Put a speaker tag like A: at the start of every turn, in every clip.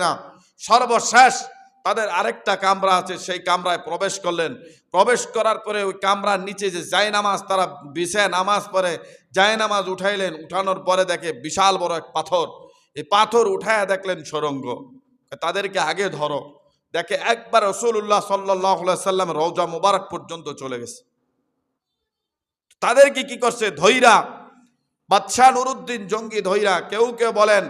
A: না। সর্বশেষ তাদের আরেকটা কামরা আছে, সেই কামরায় প্রবেশ করলেন। প্রবেশ করার পরে ওই কামরার নিচে যে জায় নামাজ, তারা বিছায় নামাজ পড়ে। জায় নামাজ উঠাইলেন, উঠানোর পরে দেখে বিশাল বড় এক পাথর। এই পাথর উঠায় দেখলেন সুরঙ্গ। তাদেরকে আগে ধরো। দেখে একবার রসুল্লাহ সাল্লাহ সাল্লাম রৌজা মুবারক পর্যন্ত চলে গেছে। তাদেরকে কি করছে? ধৈরা বাদশাহ নুরুদ্দিন জঙ্গি ধৈরা কেউ কেউ বলেন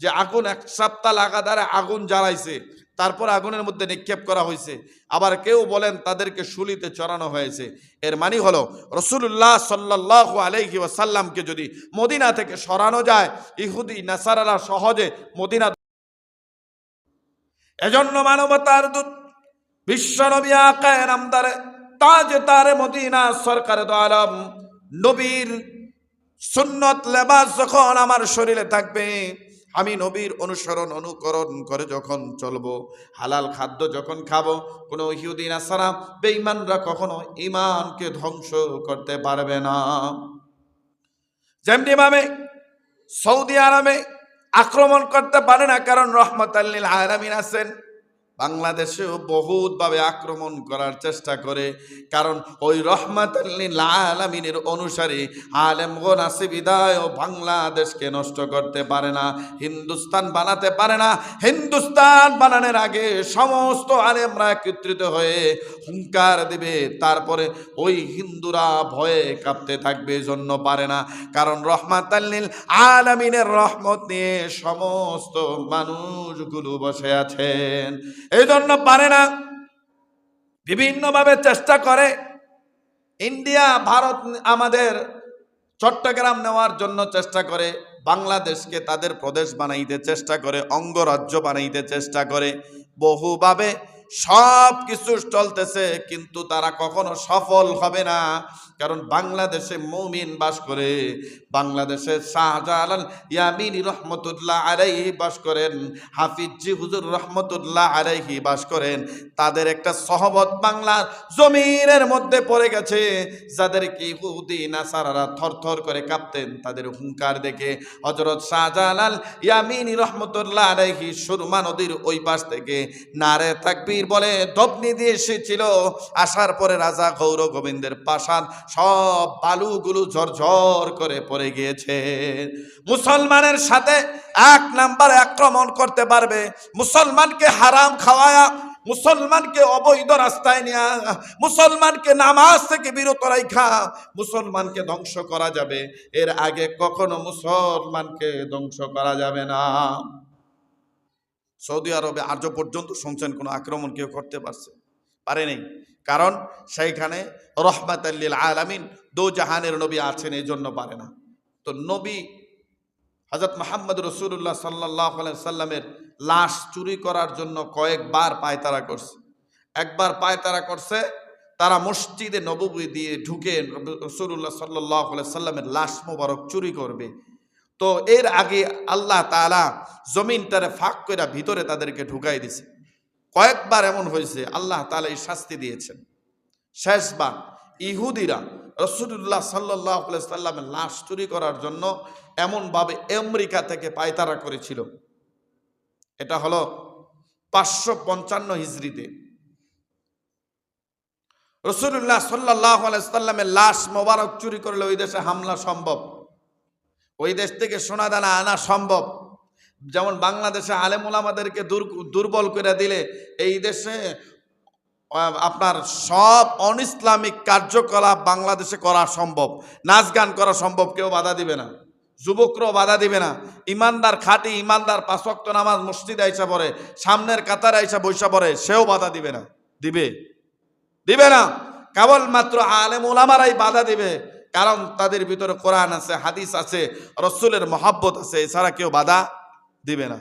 A: যে আগুন এক সপ্তাহ লাগাতারে আগুন জ্বালাইছে, তারপর আগুনের মধ্যে নিক্ষেপ করা হয়েছে আবার কেউ বলেন তাদেরকে শুলিতে চড়ানো হয়েছে। এর মানে হলো রসুল্লাহ সাল্লাহ আলহি ওয়াসাল্লামকে যদি মদিনা থেকে সরানো যায়, ইহুদি, নাসারারা সহজে মদিনা এজন্য মানবতার দূত বিশ্ব নবী আকায় নামদারে তাজ তারে মদিনা সরকার দো আলম নবীর সুন্নত লেবাস যখন আমার শরীরে থাকবে আমি নবীর অনুসরণ, অনুকরণ করে যখন চলবো, হালাল খাদ্য যখন খাব, কোনো ইহুদিন আসারা বেঈমানরা কখনো ইমানকে ধ্বংস করতে পারবে না। যেমনি মামে সৌদি আরবে আক্রমণ করতে পারে না, কারণ রহমত আল্লিল আরামিন আছেন বাংলাদেশেও বহুতভাবে আক্রমণ করার চেষ্টা করে, কারণ ওই রহমত আলমিনের অনুসারী আলেমগণ আছে বিদায় ও বাংলাদেশকে নষ্ট করতে পারে না, হিন্দুস্তান বানাতে পারে না। হিন্দুস্তান বানানোর আগে সমস্ত আলেমরা একত্রিত হয়ে হুঙ্কার দিবে, তারপরে ওই হিন্দুরা ভয়ে কাঁপতে থাকবে জন্য পারে না। কারণ রহমাত আলমিনের রহমত নিয়ে সমস্ত মানুষগুলো বসে আছেন। এই জন্য পারে না। বিভিন্নভাবে চেষ্টা করে। ইন্ডিয়া, ভারত আমাদের চট্টগ্রাম নেওয়ার জন্য চেষ্টা করে। বাংলাদেশকে তাদের প্রদেশ বানাইতে চেষ্টা করে, অঙ্গরাজ্য বানাইতে চেষ্টা করে। বহুভাবে সব কিছু চলতেছে, কিন্তু তারা কখনো সফল হবে না। কারণ বাংলাদেশে মৌমিন বাস করে, বাংলাদেশে শাহজালাল ইয়ামিনী রহমতুল্লাহ আলাইহি বাস করেন, হাফিজি হুজুর রহমতুল্লাহ আলাইহি বাস করেন। তাদের একটা সহবত জমিনের মধ্যে পড়ে গেছে। যাদের কি ইহুদি, নাসারারা থরথর করে কাঁপতেন, তাদের হুঙ্কার দেখে হজরত শাহজালাল ইয়ামিনী রহমতুল্লাহ আলাইহি সুরমা নদীর ওই পাশ থেকে নারে থাকবির বলে দবনি দিয়ে এসেছিল আসার পরে রাজা গৌর গোবিন্দের পাশান সব বালুগুলো ঝরঝর করে পড়ে গিয়েছে। মুসলমানের সাথে এক নাম্বার আক্রমণ করতে পারবে। মুসলমানকে হারাম খাওয়ায়া, মুসলমানকে অবৈধ রাস্তায় নেওয়া মুসলমানকে নামাজ থেকে বিরত রাখা মুসলমানকে ধ্বংস করা যাবে। এর আগে কখনো মুসলমানকে ধ্বংস করা যাবে না। সৌদি আরবে আর্য পর্যন্ত শুনছেন কোনো আক্রমণ কেউ করতে পারছে। পারেনি। কারণ সেইখানে রহমাত আল্লিল আলামিন দো জাহানের নবী আছেন এই জন্য পারে না। তো নবী হজরত মোহাম্মদ রসুল্লাহ সাল্লাহ সাল্লামের লাশ চুরি করার জন্য কয়েকবার পায়তারা করছে। একবার পায়তারা করছে, তারা মসজিদে নবী দিয়ে ঢুকে রসুল্লাহ সাল্লাহ সাল্লামের লাশ মোবারক চুরি করবে। তো এর আগে আল্লাহ তালা জমিনটারে ফাঁক করে ভিতরে তাদেরকে ঢুকাই দিছে। কয়েকবার এমন হয়েছে, আল্লাহ তালা এই শাস্তি দিয়েছেন। শেষবার ইহুদিরা রসুল্লাহ সাল্লাহ লাশ চুরি করার জন্য এমনভাবে আমেরিকা থেকে পায়তারা করেছিল। এটা হলো পাঁচশো পঞ্চান্ন হিজড়িতে রসুল্লাহ সাল্লাহ সাল্লামের লাশ মোবারক চুরি করলে ওই দেশে হামলা সম্ভব। ওই দেশ থেকে সোনা দানা আনা সম্ভব। যেমন বাংলাদেশে আলেমুল আলেমুলামাদেরকে দুর্বল করে দিলে এই দেশে আপনার সব অন ইসলামিক কার্যকলাপ বাংলাদেশে করা সম্ভব। নাচ গান করা সম্ভব, কেউ বাধা দিবে না। যুবকরাও বাধা দিবে না। ইমানদার খাটি ইমানদার পাঁচক্ত নামাজ মসজিদ আইসা পড়ে, সামনের কাতারে আইসা বৈশা পড়ে, সেও বাধা দিবে না। দিবে? দিবে না। কেবলমাত্র আলেম ওলামারাই বাধা দিবে। কারণ তাদের ভিতরে কোরআন আছে, হাদিস আছে, রসুলের মহাব্বত আছে, এছাড়া কেউ বাধা দিবে না।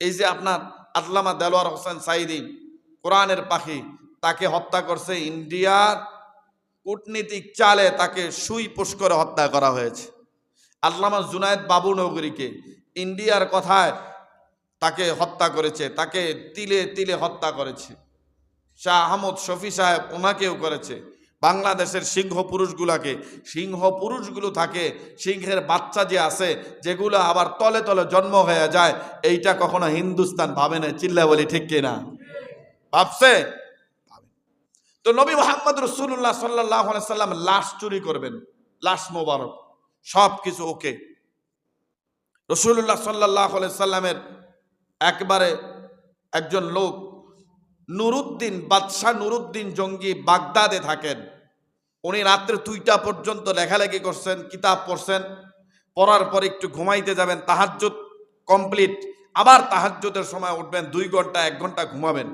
A: এই যে আপনার আল্লামা দেলোয়ার হোসেন সাইদি, কোরআনের পাখি, তাকে হত্যা করছে ইন্ডিয়ার কূটনীতিক চালে তাকে সুই পুষ করে হত্যা করা হয়েছে। আল্লামা জুনায়দ বাবু নগরীকে ইন্ডিয়ার কথায় তাকে হত্যা করেছে, তাকে তিলে তিলে হত্যা করেছে। শাহ আহমদ শফি সাহেব ওনাকেও করেছে। বাংলাদেশের সিংহ পুরুষগুলাকে, সিংহ পুরুষগুলো থাকে, সিংহের বাচ্চা যে আছে, যেগুলো আবার তলে তলে জন্ম হয়ে যায়, এইটা কখনো হিন্দুস্তান ভাবে না চিল্লা বলি ঠিক কিনা? ভাবছে? তো নবী মোহাম্মদ রসুল্লাহ সাল্লাহ সাল্লাম লাশ চুরি করবেন, লাশ মোবারক সব কিছু ওকে রসুল্লাহ সাল্লাহ সাল্লামের একবারে একজন লোক, নুরুদ্দিন, বাদশাহ নুরুদ্দিন জঙ্গি বাগদাদে থাকেন। উনি রাত্রে দুইটা পর্যন্ত লেখালেখি করছেন, কিতাব পড়ছেন, পড়ার পর একটু ঘুমাইতে যাবেন, তাহাজ্জুদ কমপ্লিট, আবার তাহাজ্জুদের সময় উঠবেন, দুই ঘণ্টা, এক ঘণ্টা ঘুমাবেন।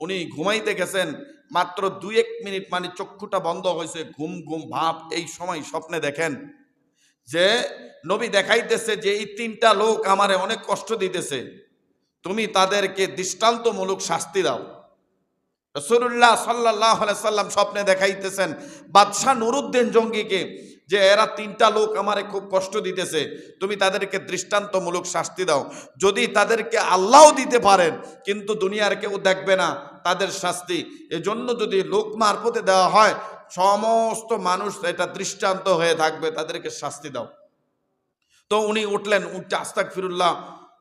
A: উনি ঘুমাইতে গেছেন, মাত্র দুই এক মিনিট মানে চক্ষুটা বন্ধ হয়েছে, ঘুম ঘুম, ভাব, এই সময় স্বপ্নে দেখেন যে নবী দেখাইতেছে যে এই তিনটা লোক আমারে অনেক কষ্ট দিতেছে। তুমি তাদেরকে দৃষ্টান্তমূলক শাস্তি দাও। রসুল্লাহ সাল্লাহ সাল্লাম স্বপ্নে দেখাইতেছেন বাদশাহ নুরুদ্দিন জঙ্গিকে যে এরা তিনটা লোক আমারে খুব কষ্ট দিতেছে, তুমি তাদেরকে দৃষ্টান্তমূলক শাস্তি দাও। যদি তাদেরকে আল্লাহও দিতে পারেন, কিন্তু দুনিয়ার কেউ দেখবে না তাদের শাস্তি। এজন্য যদি লোক মারফতে দেওয়া হয়, সমস্ত মানুষ এটা দৃষ্টান্ত হয়ে থাকবে, তাদেরকে শাস্তি দাও। তো উনি উঠলেন, উঠতে আস্তাক ফিরুল্লাহ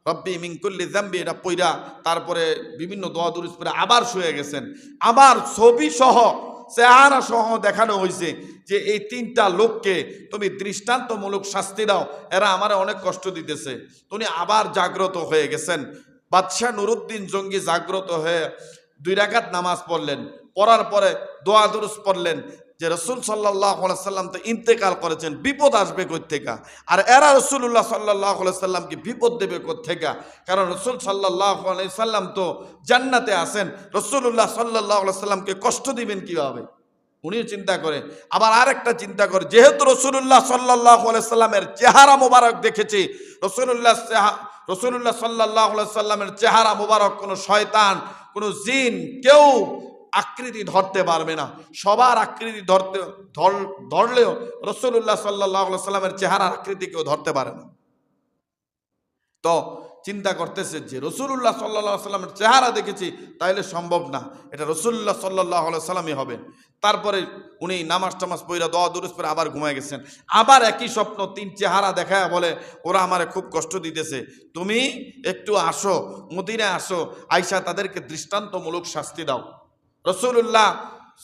A: রব্বি মিঙ্কুল্লি জাম্বি এটা পইরা তারপরে বিভিন্ন দোয়া দুরুস পরে আবার শুয়ে গেছেন। আবার ছবি সহ চেহারা সহ দেখানো হয়েছে যে এই তিনটা লোককে তুমি দৃষ্টান্তমূলক শাস্তি দাও, এরা আমার অনেক কষ্ট দিতেছে। তুমি আবার জাগ্রত হয়ে গেছেন। বাদশাহ নুরুদ্দিন জঙ্গি জাগ্রত হয়ে দুই রাকাত নামাজ পড়লেন, পড়ার পরে দোয়া দুরুস পড়লেন যে রসুল সাল্লাহ সাল্লাম তো ইন্তেকাল করেছেন, বিপদ আসবে থেকে আর এরা রসুল্লাহ সাল্লাহ সাল্লামকে বিপদ দেবে থেকে কারণ রসুল সাল্লাহ সাল্লাম তো জান্নাতে আসেন রসুল্লাহ সাল্লাহ সাল্লামকে কষ্ট দিবেন কীভাবে? উনিও চিন্তা করে আবার আরেকটা চিন্তা করে যেহেতু রসুল্লাহ সাল্লাহ সাল্লামের চেহারা মোবারক দেখেছি রসুল্লাহ রসুল্লাহ সাল্লাহ সাল্লামের চেহারা মোবারক কোনো শয়তান, কোনো জিন, কেউ আকৃতি ধরতে পারবে না। সবার আকৃতি ধরতে ধরলেও রসুল্লাহ সাল্লাহ সাল্লামের চেহারার আকৃতি কেউ ধরতে পারে না। তো চিন্তা করতেছে যে রসুল্লাহ সাল্লাহ সাল্লামের চেহারা দেখেছি, তাইলে সম্ভব না। এটা রসুল্লাহ সাল্লাহ সাল্লামই হবে। তারপরে উনি নামাজ টামাজ পইরা দোয়া দুরুস পরে আবার ঘুমায় গেছেন। আবার একই স্বপ্ন, তিন চেহারা দেখায় বলে ওরা আমারে খুব কষ্ট দিতেছে। তুমি একটু আসো মদিনে আসো, আইসা তাদেরকে দৃষ্টান্তমূলক শাস্তি দাও। রসুল্লাহ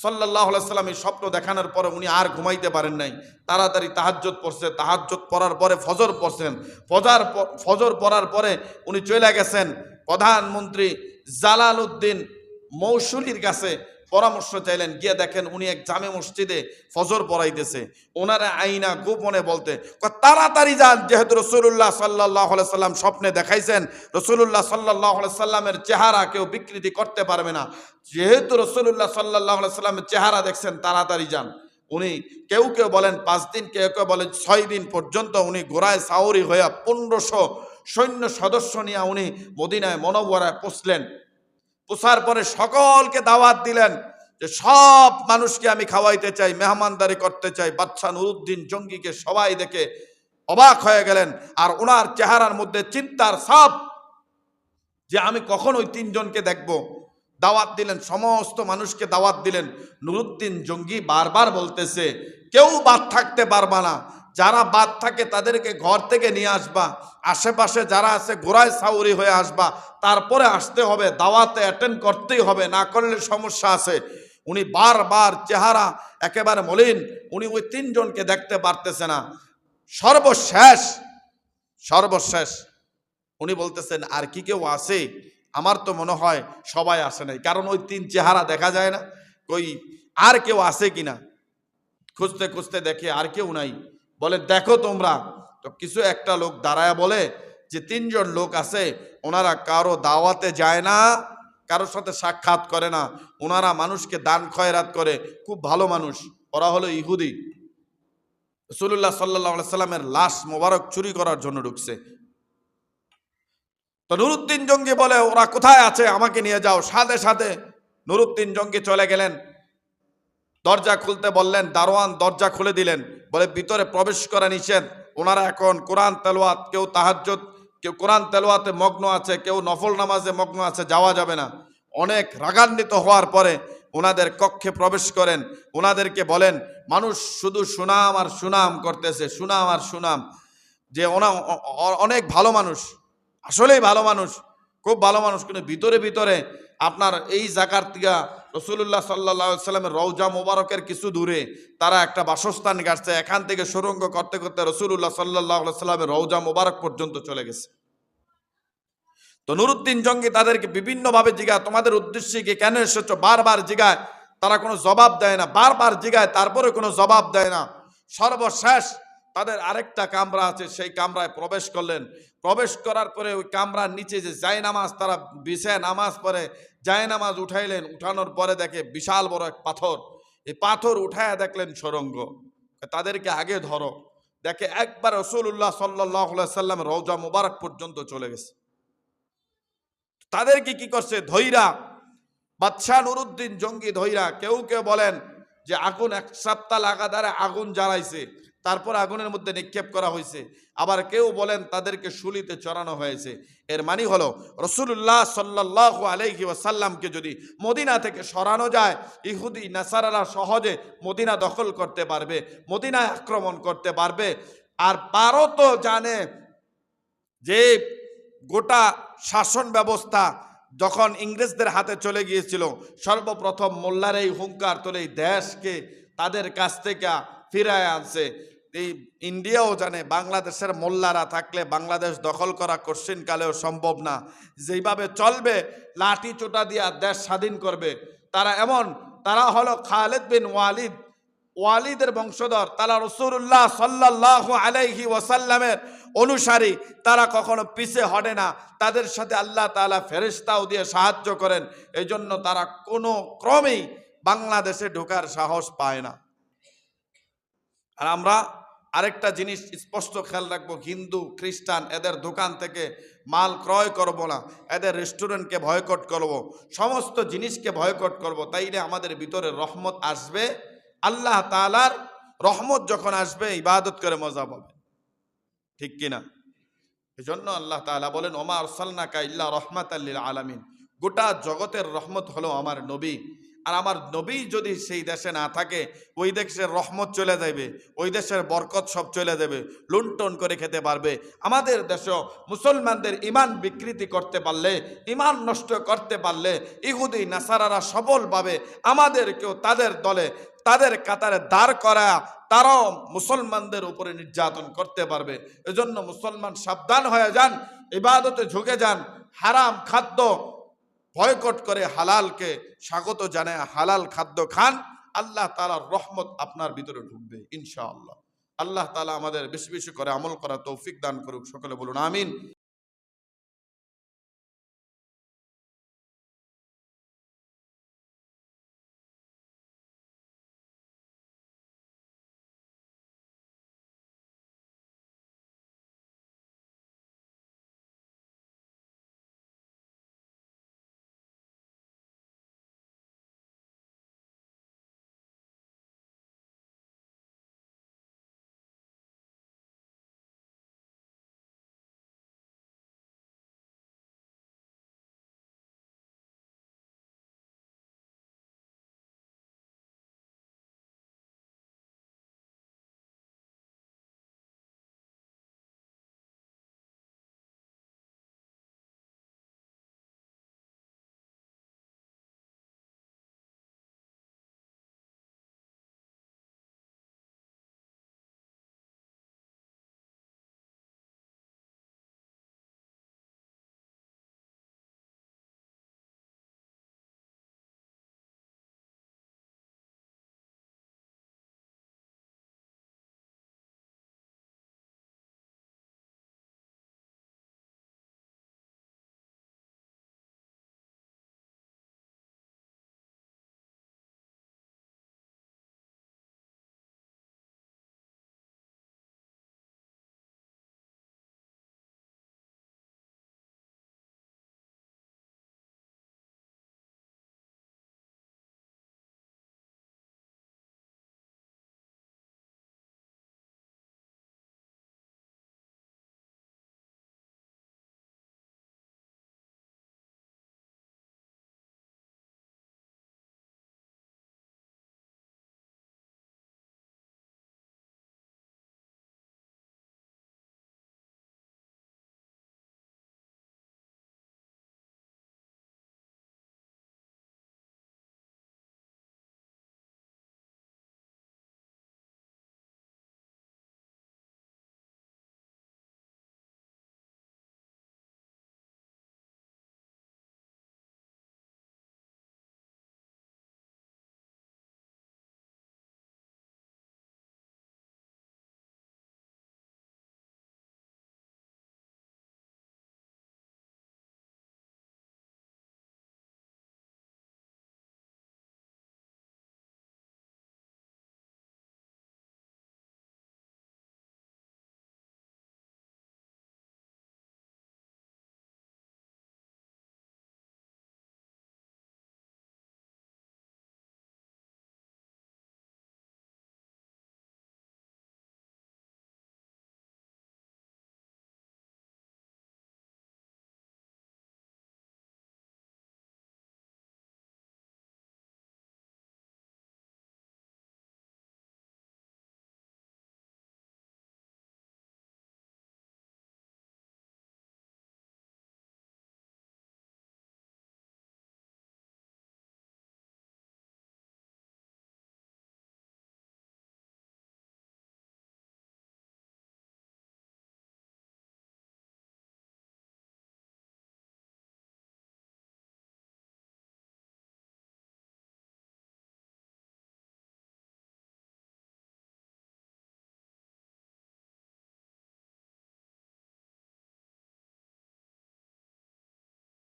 A: সাল্লাহ সাল্লাম এই স্বপ্ন দেখানোর পরে উনি আর ঘুমাইতে পারেন নাই। তাড়াতাড়ি তাহাজ্জত পড়ছে। তাহাজ্জত পড়ার পরে ফজর পড়ছেন। ফজার ফজর পড়ার পরে উনি চলে গেছেন প্রধানমন্ত্রী জালাল উদ্দিন মৌসুলির কাছে। পরামর্শ চাইলেন, গিয়ে দেখেন উনি এক জামে মসজিদে ফজর পড়াইতেছে। ওনারা আইনা গোপনে বলতে তাড়াতাড়ি যান, যেহেতু রসুল্লাহ সাল্লাহ সাল্লাম স্বপ্নে দেখাইছেন রসুল্লাহ সাল্লাহ সাল্লামের চেহারা কেউ বিকৃতি করতে পারবে না। যেহেতু রসুল্লাহ সাল্লাহ সাল্লামের চেহারা দেখছেন, তাড়াতাড়ি যান। উনি কেউ কেউ বলেন, পাঁচ দিন কেউ কেউ বলেন, ছয় দিন পর্যন্ত উনি ঘোড়ায় সাউরি হইয়া পনেরোশো সৈন্য সদস্য নিয়ে উনি মদিনায় মনোবরায় পৌঁছলেন। পোষার পরে সকলকে দাওয়াত দিলেন যে সব মানুষকে আমি খাওয়াইতে চাই, মেহমানদারি করতে চাই। বাচ্চা নুরুদ্দিন জঙ্গিকে সবাই দেখে অবাক হয়ে গেলেন আর ওনার চেহারার মধ্যে চিন্তার সব যে আমি কখন ওই তিনজনকে দেখব। দাওয়াত দিলেন, সমস্ত মানুষকে দাওয়াত দিলেন। নুরুদ্দিন জঙ্গি বারবার বলতেছে, কেউ বাদ থাকতে পারবা না। যারা বাদ থাকে তাদেরকে ঘর থেকে নিয়ে আসবা। আশেপাশে যারা আছে গোড়ায় সাউরি হয়ে আসবা। তারপরে আসতে হবে, দাওয়াতে অ্যাটেন্ড করতেই হবে, না করলে সমস্যা আছে। উনি বারবার চেহারা একেবারে মলিন, উনি ওই তিনজনকে দেখতে পারতেছে না। সর্বশেষ সর্বশেষ উনি বলতেছেন, আর কি কেউ আসে আমার তো মনে হয় সবাই আসে নাই, কারণ ওই তিন চেহারা দেখা যায় না। কই, আর কেউ আসে কিনা? খুঁজতে খুঁজতে দেখে, আর কেউ নাই। বলে, দেখো তোমরা। তো কিছু একটা লোক দাঁড়ায় বলে যে, তিনজন লোক আছে, ওনারা কারও দাওয়াতে যায় না, কারোর সাথে সাক্ষাৎ করে না। ওনারা মানুষকে দান খয়রাত করে। খুব ভালো মানুষ। ওরা হলো ইহুদি। রসুল্লাহ সাল্লাহ সাল্লামের লাশ মোবারক চুরি করার জন্য ঢুকছে। তো নুরুদ্দিন জঙ্গি বলে, ওরা কোথায় আছে? আমাকে নিয়ে যাও। সাথে সাথে নুরুদ্দিন জঙ্গি চলে গেলেন। দরজা খুলতে বললেন, দারোয়ান দরজা খুলে দিলেন। বলে ভিতরে প্রবেশ করা নিষেধ। ওনারা এখন কোরআন তেলোয়াত কেউ তাহাজ্জত কেউ কোরআন তেলোয়াতে মগ্ন আছে, কেউ নফল নামাজে মগ্ন আছে, যাওয়া যাবে না। অনেক রাগান্বিত হওয়ার পরে ওনাদের কক্ষে প্রবেশ করেন। ওনাদেরকে বলেন, মানুষ শুধু সুনাম আর সুনাম করতেছে, সুনাম আর সুনাম। যে ওনা অনেক ভালো মানুষ, আসলেই ভালো মানুষ, খুব ভালো মানুষ, কিন্তু ভিতরে ভিতরে আপনার এই থেকে রসুল্লাহ সাল্লা সাল্লামের রৌজা মোবারকের কিছু দূরে তারা একটা বাসস্থান গাড়ছে এখান থেকে সুরঙ্গ করতে করতে রসুল্লাহ সাল্লাহ সাল্লামের রৌজা মোবারক পর্যন্ত চলে গেছে। তো নুরুদ্দিন জঙ্গি তাদেরকে বিভিন্নভাবে জিগায়, তোমাদের উদ্দেশ্যে কি কেন এসেছ? বারবার জিগায়, তারা কোনো জবাব দেয় না। বারবার জিগায়, তারপরে কোনো জবাব দেয় না। সর্বশেষ তাদের আরেকটা কামরা আছে, সেই কামরায় প্রবেশ করলেন। প্রবেশ করার পরে ওই কামরার নিচে যে জায় নামাজ, তারা বিছায় নামাজ পড়ে। জায় নামাজ উঠাইলেন, উঠানোর পরে দেখে বিশাল বড় এক পাথর। এই পাথর উঠায় দেখলেন সুরঙ্গ। তাদেরকে আগে ধরো। দেখে একবার রসুল্লাহ সাল্লাহ সাল্লাম রৌজা মুবারক পর্যন্ত চলে গেছে। তাদেরকে কি করছে? ধৈরা বাদশাহ নুরুদ্দিন জঙ্গি ধৈরা কেউ কেউ বলেন যে আগুন এক সপ্তাহ লাগাতারে আগুন জ্বালাইছে। তারপর আগুনের মধ্যে নিক্ষেপ করা হয়েছে। আবার কেউ বলেন তাদেরকে শুলিতে চড়ানো হয়েছে। এর মানে হলো রসুল্লাহ সাল্লাহ আলহি ওয়াসাল্লামকে যদি মদিনা থেকে সরানো যায়, ইহুদি, নাসারারা সহজে মদিনা দখল করতে পারবে, মদিনায় আক্রমণ করতে পারবে। আর পারো তো জানে যে গোটা শাসন ব্যবস্থা যখন ইংরেজদের হাতে চলে গিয়েছিল, সর্বপ্রথম মোল্লার এই হুঙ্কার তোলে এই দেশকে তাদের কাছ থেকে ফিরায় আনছে। এই ইন্ডিয়াও জানে বাংলাদেশের মোল্লারা থাকলে বাংলাদেশ দখল করা কোশ্চিন কালেও সম্ভব না। যেইভাবে চলবে, লাঠি চোটা দিয়া দেশ স্বাধীন করবে। তারা এমন, তারা হলো খালেদ বিন ওয়ালিদ। ওয়ালিদের বংশধর, তারা রসুল্লাহ সাল্লাহ আলাইহি ওয়াসাল্লামের অনুসারী। তারা কখনো পিছে হটে না। তাদের সাথে আল্লাহ তালা ফেরেশতাও দিয়ে সাহায্য করেন। এই জন্য তারা কোনো ক্রমেই বাংলাদেশে ঢোকার সাহস পায় না। আর আমরা আরেকটা জিনিস স্পষ্ট খেয়াল রাখব, হিন্দু, খ্রিস্টান, এদের দোকান থেকে মাল ক্রয় করব না, এদের রেস্টুরেন্টকে ভয়কট করব, সমস্ত জিনিসকে ভয়কট করব, তাইলে আমাদের ভিতরে রহমত আসবে, আল্লাহ তালার রহমত যখন আসবে, ইবাদত করে মজা পাবে। ঠিক কিনা? জন্য আল্লাহ তালা বলেন, ওমা আরসালনাকা ইল্লা রহমাত আল্লিল আলামিন। গোটা জগতের রহমত হলো আমার নবী। আর আমার নবী যদি সেই দেশে না থাকে, ওই দেশের রহমত চলে যাবে ওই দেশের বরকত সব চলে যাবে লুণ্ঠন করে খেতে পারবে। আমাদের দেশও মুসলমানদের ইমান বিকৃতি করতে পারলে ইমান নষ্ট করতে পারলে, ইহুদি, নাসারারা সবলভাবে আমাদেরকেও তাদের দলে, তাদের কাতারে দাঁড় করা তারাও মুসলমানদের উপরে নির্যাতন করতে পারবে। এজন্য মুসলমান সাবধান হয়ে যান, ইবাদতে ঝুঁকে যান, হারাম খাদ্য বয়কট করে হালালকে স্বাগত জানায়, হালাল খাদ্য খান, আল্লাহ তালার রহমত আপনার ভিতরে ঢুকবে, ইনশাআল্লাহ। আল্লাহ তালা আমাদের বেশি বেশি করে আমল করা তৌফিক দান করুক, সকলে বলুন, আমিন।